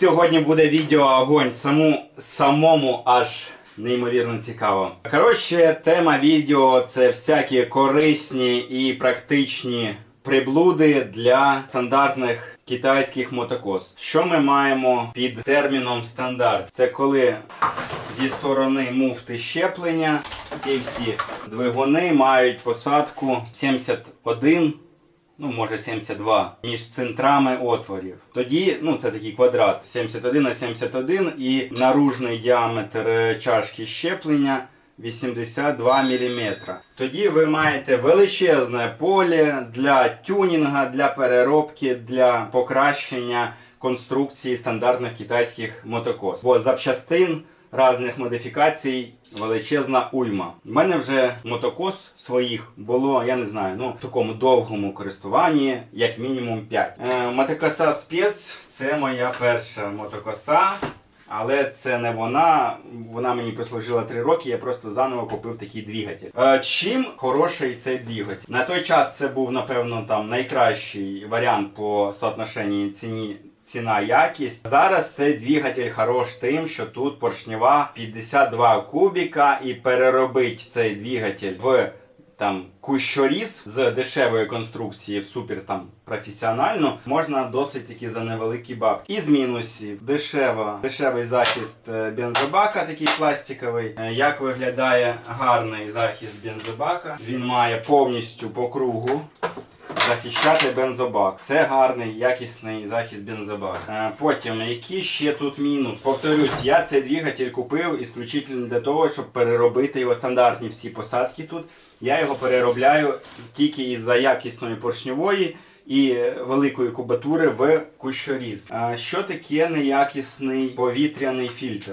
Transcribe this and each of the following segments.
Сьогодні буде відео огонь. Саму, самому аж неймовірно цікаво. Коротше, тема відео це всякі корисні і практичні приблуди для стандартних китайських мотокос. Що ми маємо під терміном стандарт? Це коли зі сторони муфти щеплення ці всі двигуни мають посадку 71 ну може 72, між центрами отворів. Тоді, ну це такий квадрат 71 на 71 і наружний діаметр е, чашки щеплення 82 мм. Тоді ви маєте величезне поле для тюнінга, для переробки, для покращення конструкції стандартних китайських мотокос. Бо запчастин різних модифікацій величезна уйма. У мене вже мотокос своїх було, я не знаю, ну в такому довгому користуванні, як мінімум 5. Е, мотокоса спец це моя перша мотокоса. Але це не вона. Вона мені прослужила 3 роки. Я просто заново купив такий двигатель. Е, чим хороший цей двигатель? На той час це був, напевно, там найкращий варіант по соотношенні ціні. Ціна якість. Зараз цей двигатель хорош тим, що тут поршнева 52 кубіка і переробить цей двигатель в там кущоріз з дешевої конструкції в супер там професіональну можна досить таки за невеликі бабки. Із мінусів дешева, дешевий захист е, бензобака, такий пластиковий. Е, Як виглядає гарний захист бензобака? Він має повністю по кругу захищати бензобак. Це гарний, якісний захист бензобака. Е, Потім, які ще тут мінус? Повторюсь, я цей двигатель купив ісключительно для того, щоб переробити його стандартні всі посадки тут. Я його переробляю тільки із-за якісної поршньової і великої кубатури в кущоріз. Що таке неякісний повітряний фільтр?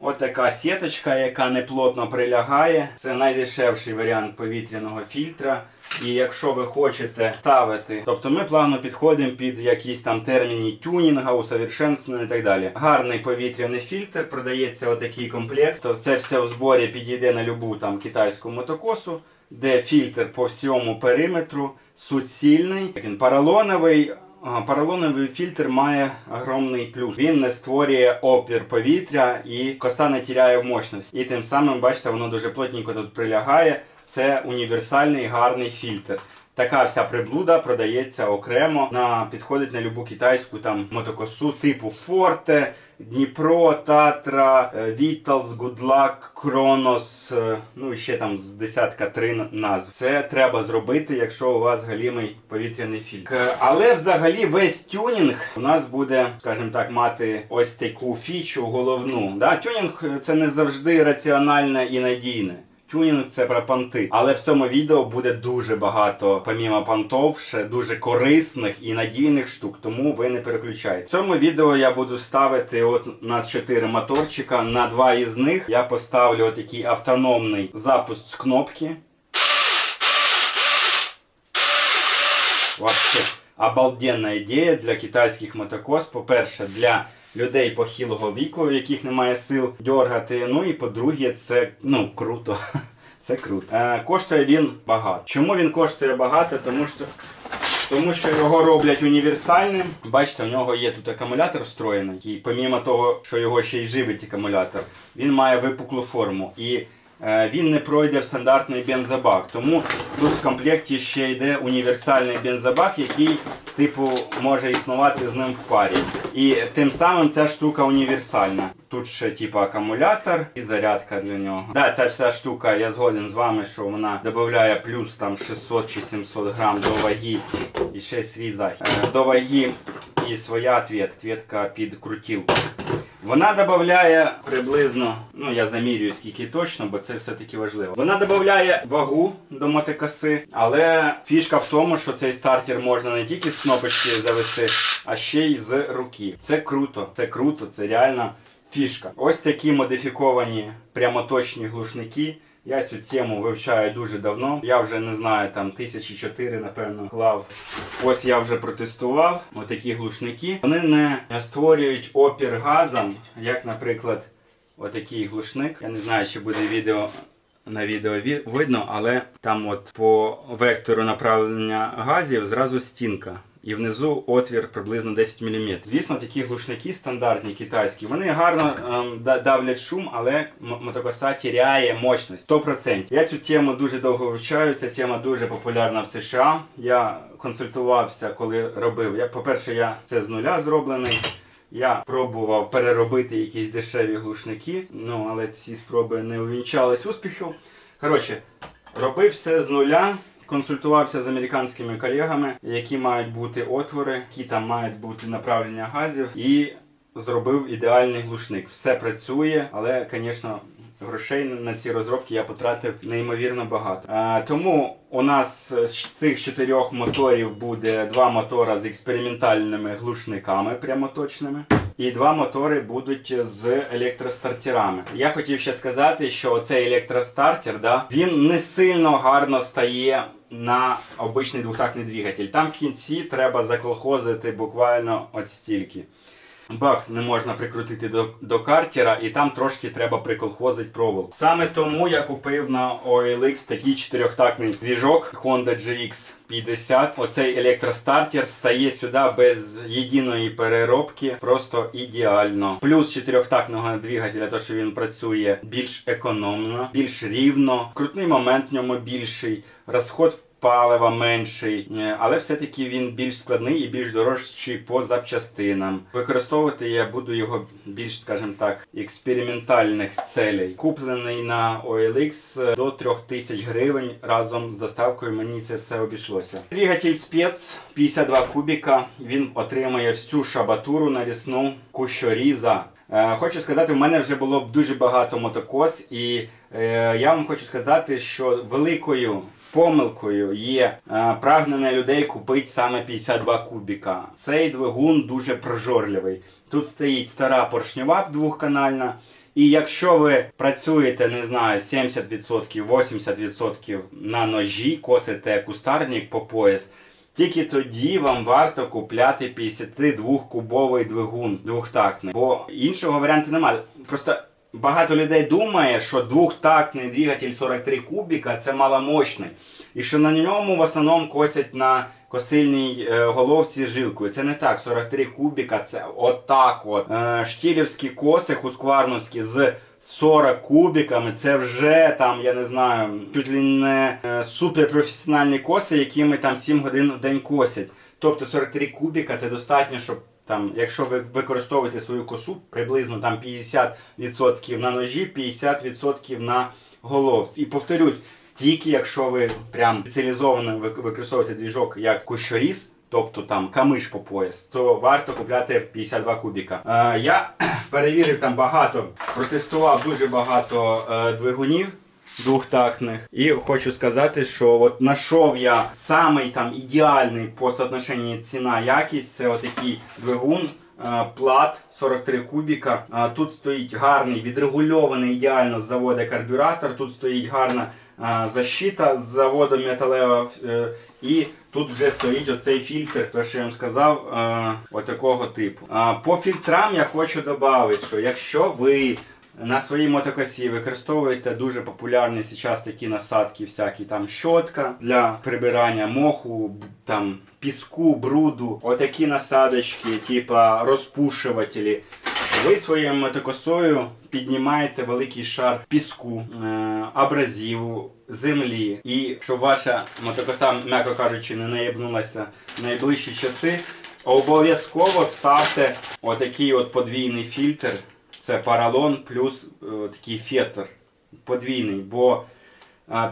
От така сіточка, яка неплотно прилягає. Це найдешевший варіант повітряного фільтра. І якщо ви хочете ставити, тобто ми плавно підходимо під якісь там терміни тюнінга, усовершенствування і так далі. Гарний повітряний фільтр, продається отакий комплект. То Це все в зборі підійде на любу там китайську мотокосу, де фільтр по всьому периметру суцільний, він поролоновий. Поролоновий фільтр має огромний плюс. Він не створює опір повітря і коса не тіряє в мощності. І тим самим, бачите, воно дуже плотненько тут прилягає. Це універсальний гарний фільтр. Така вся приблуда продається окремо. На підходить на любу китайську там мотокосу типу Форте, Дніпро, Татра, е, Віталс, Гудлак, Кронос. е, Ну і ще там з десятка три назв. Це треба зробити, якщо у вас галімий повітряний фільтр. Е, Але взагалі весь тюнінг у нас буде, скажімо так, мати ось таку фічу головну. Да? Тюнінг це не завжди раціональне і надійне. Тюнінг це про понти. Але в цьому відео буде дуже багато, помімо понтов, ще дуже корисних і надійних штук, тому ви не переключайте. В цьому відео я буду ставити от у нас 4 моторчика. На два із них я поставлю отакий автономний запуск з кнопки. Вообще обалденна ідея для китайських мотокос. По-перше, для людей похилого віку, в яких немає сил дергати. Ну і по-друге, це ну круто. Це круто. Е, коштує він багато. Чому він коштує багато? Тому що. Тому що його роблять універсальним. Бачите, у нього є тут акумулятор встроєний, і помімо того, що його ще й живить акумулятор, він має випуклу форму. І він не пройде в стандартний бензобак. Тому тут в комплекті ще йде універсальний бензобак, який, типу, може існувати з ним в парі. І тим самим ця штука універсальна. Тут ще типу акумулятор і зарядка для нього. Да, ця вся штука, я згоден з вами, що вона додає плюс там 600 чи 700 грам до ваги і ще свій захист. Е, До ваги і своя ответ, ответка під крутілку. Вона додає приблизно, ну я замірюю скільки точно, бо це все-таки важливо. Вона додає вагу до мотикоси, але фішка в тому, що цей стартер можна не тільки з кнопочки завести, а ще й з руки. Це круто, це круто, це реально фішка. Ось такі модифіковані прямоточні глушники. Я цю тему вивчаю дуже давно. Я вже не знаю, там тисячі чотири, напевно, клав. Ось я вже протестував отакі глушники. Вони не створюють опір газом, як, наприклад, отакий глушник. Я не знаю, чи буде відео. На відео видно, але там от по вектору направлення газів зразу стінка. І внизу отвір приблизно 10 мм. Звісно, такі глушники стандартні китайські, вони гарно ем, давлять шум, але мотокоса тіряє мощність 100%. Я цю тему дуже довго вивчаю. Ця тема дуже популярна в США. Я консультувався, коли робив. Я, по-перше, я це з нуля зроблений. Я пробував переробити якісь дешеві глушники, ну але ці спроби не увінчались успіхів. Коротше, робив все з нуля. Консультувався з американськими колегами, які мають бути отвори, які там мають бути направлення газів, і зробив ідеальний глушник. Все працює, але, звісно, грошей на ці розробки я потратив неймовірно багато. А, тому у нас з цих чотирьох моторів буде два мотора з експериментальними глушниками прямоточними. І два мотори будуть з електростартерами. Я хотів ще сказати, що цей електростартер, да, він не сильно гарно стає на обичний двохтактний двигатель. Там в кінці треба заколхозити буквально от стільки. Бак не можна прикрутити до, до картера, і там трошки треба приколхозити проволоку. Саме тому я купив на OLX такий чотирьохтактний двіжок Honda GX50. Оцей електростартер стає сюди без єдиної переробки, просто ідеально. Плюс чотирьохтактного двигателя, то що він працює більш економно, більш рівно, крутний момент в ньому більший, розход палива менший, е, але все-таки він більш складний і більш дорожчий по запчастинам. Використовувати я буду його більш, скажімо так, експериментальних целей. Куплений на OLX до 3000 гривень разом з доставкою. Мені це все обійшлося. Двигатель спец 52 кубіка. Він отримує всю шабатуру навісну кущоріза. Е, Хочу сказати, в мене вже було дуже багато мотокос, і е, я вам хочу сказати, що великою помилкою є е, прагнення людей купити саме 52 кубіка. Цей двигун дуже прожорливий. Тут стоїть стара поршнева двохканальна. І якщо ви працюєте, не знаю, 70%, 80% на ножі, косите кустарник по пояс, тільки тоді вам варто купляти 52-кубовий двигун двохтактний. Бо іншого варіанту немає. Просто багато людей думає, що двохтактний двигатель 43 кубіка це маломощний. І що на ньому в основному косять на косильній е, головці жилкою. Це не так. 43 кубіка це отак от. Е, штілівські коси, хускварновські з 40 кубіками, це вже там, я не знаю, чуть ли не е, суперпрофесіональні коси, якими там 7 годин в день косять. Тобто 43 кубіка це достатньо, щоб там, якщо ви використовуєте свою косу, приблизно там 50% на ножі, 50% на головці. І повторюсь, тільки якщо ви прям спеціалізовано використовуєте двіжок як кущоріз, тобто там камиш по пояс, то варто купляти 52 кубіка. Е, я перевірив там багато, протестував дуже багато е, двигунів. Двохтактних. І хочу сказати, що от знайшов я самий там ідеальний по соотношенні ціна якість. Це отакий двигун. е, Плат 43 кубіка. Е, Тут стоїть гарний відрегульований ідеально з заводу карбюратор. Тут стоїть гарна е, защита з заводу металева. І тут вже стоїть оцей фільтр, то що я вам сказав, отакого типу. По фільтрам я хочу додати, що якщо ви на своїй мотокосі використовуєте дуже популярні зараз такі насадки, всякі там щотка для прибирання моху, там піску, бруду, отакі насадочки, типа розпушувателі. Ви своєю мотокосою піднімаєте великий шар піску, е, абразиву, землі. І щоб ваша мотокоса, м'яко кажучи, не наєбнулася в найближчі часи, обов'язково ставте отакий от подвійний фільтр. Це паралон плюс е, такий фетр подвійний, бо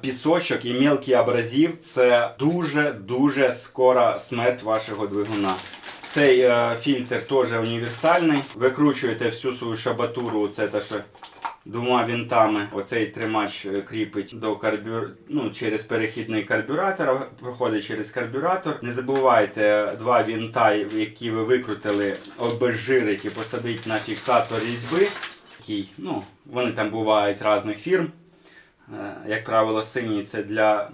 пісочок і мілкий абразив це дуже-дуже скора смерть вашого двигуна. Цей е, фільтр теж універсальний. Викручуєте всю свою шабатуру, це те, що двома вінтами оцей тримач е, кріпить до карбюр... ну, через перехідний карбюратор, проходить через карбюратор. Не забувайте два вінта, які ви викрутили, обезжирити і посадити на фіксатор різьби. Ну, вони там бувають різних фірм. Е, Як правило, синій це для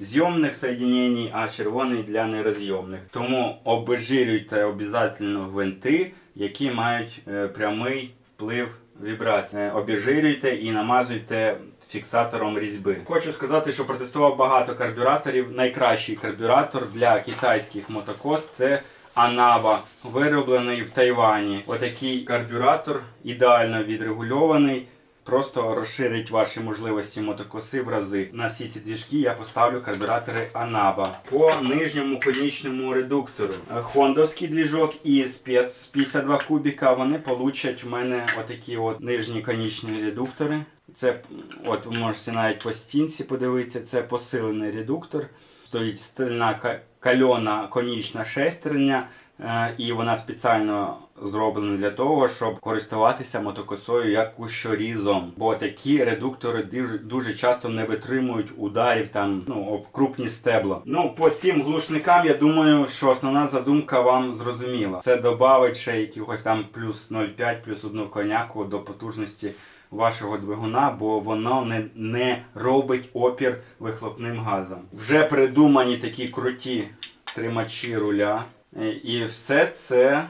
зйомних соєдинень, а червоний для нерозйомних. Тому обезжирюйте обов'язково гвинти, які мають е, прямий вплив вібрацій. Обіжирюйте і намазуйте фіксатором різьби. Хочу сказати, що протестував багато карбюраторів. Найкращий карбюратор для китайських мотокос це Анава, вироблений в Тайвані. Отакий карбюратор ідеально відрегульований. Просто розширить ваші можливості мотокоси в рази. На всі ці двіжки я поставлю карбюратори Анаба. По нижньому конічному редуктору. Хондовський двіжок і спец 52 кубіка. Вони получать в мене отакі от нижні конічні редуктори. Це от ви можете навіть по стінці подивитися, це посилений редуктор. Стоїть стильна кальона конічна шестерня, е, і вона спеціально зроблена для того, щоб користуватися мотокосою як кущорізом. Бо такі редуктори дуже, дуже часто не витримують ударів там ну, об крупні стебла. Ну, по цим глушникам я думаю, що основна задумка вам зрозуміла. Це додавить ще якихось там плюс 0,5, плюс одну коняку до потужності вашого двигуна, бо воно не, не робить опір вихлопним газом. Вже придумані такі круті тримачі руля. Е, І все це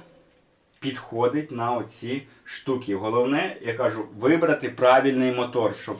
підходить на оці штуки. Головне, я кажу, вибрати правильний мотор, щоб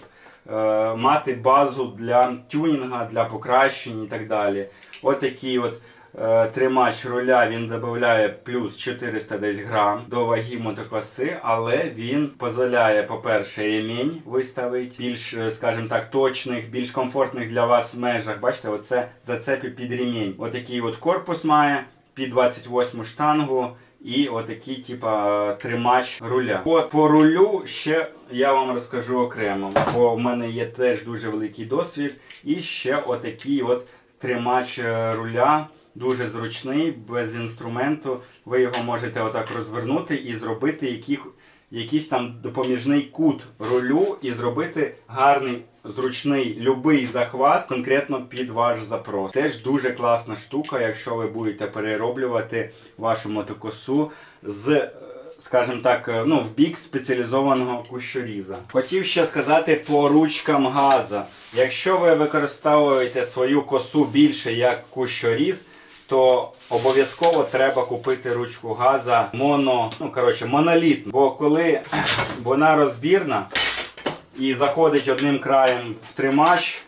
е, мати базу для тюнінга, для покращень і так далі. От такий от е, тримач руля він додає плюс 400 десь грам до ваги мотокоси, але він дозволяє, по-перше, ремінь виставити більш, е, скажімо так, точних, більш комфортних для вас межах. Бачите, оце зацепи під ремінь. Отакий от корпус має під 28 штангу. І отакий, типа, тримач руля. По, по рулю ще я вам розкажу окремо, бо в мене є теж дуже великий досвід. І ще отакий от тримач е, руля, дуже зручний, без інструменту. Ви його можете отак розвернути і зробити яких, якийсь там допоміжний кут рулю і зробити гарний. Зручний любий захват конкретно під ваш запрос. Теж дуже класна штука, якщо ви будете перероблювати вашу мотокосу з, е, скажімо так, е, ну, в бік спеціалізованого кущоріза. Хотів ще сказати по ручкам газа. Якщо ви використовуєте свою косу більше як кущоріз, то обов'язково треба купити ручку газа моно, ну коротше, монолітну. Бо коли вона розбірна і заходить одним краєм в тримач,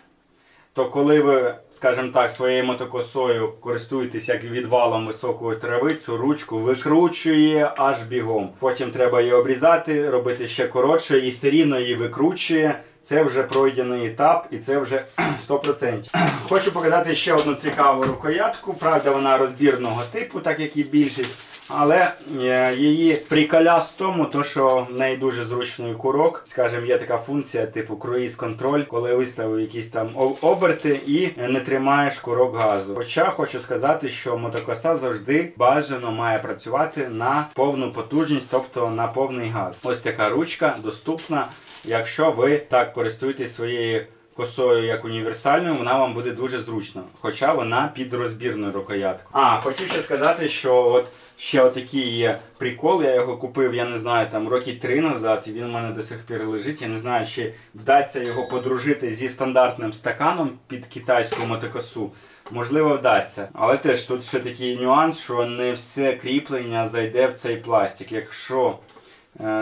то коли ви, скажімо так, своєю мотокосою користуєтесь як відвалом високої трави, цю ручку викручує аж бігом. Потім треба її обрізати, робити ще коротше, і все рівно її викручує. Це вже пройдений етап, і це вже 100%. Хочу показати ще одну цікаву рукоятку. Правда, вона розбірного типу, так як і більшість. Але е, її приколяс в тому, то, що в неї дуже зручний курок. Скажімо, є така функція, типу круїз контроль, коли виставив якісь там оберти і не тримаєш курок газу. Хоча хочу сказати, що мотокоса завжди бажано має працювати на повну потужність, тобто на повний газ. Ось така ручка доступна. Якщо ви так користуєтесь своєю косою як універсальною, вона вам буде дуже зручна. Хоча вона під розбірною рукояткою. А, хочу ще сказати, що от ще отакий є прикол. Я його купив, я не знаю, там роки три назад, і він у мене до сих пір лежить. Я не знаю, чи вдасться його подружити зі стандартним стаканом під китайську мотокосу. Можливо, вдасться. Але теж тут ще такий нюанс, що не все кріплення зайде в цей пластик. Якщо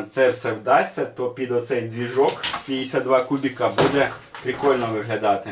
це все вдасться, то під оцей двіжок 52 кубіка буде прикольно виглядати.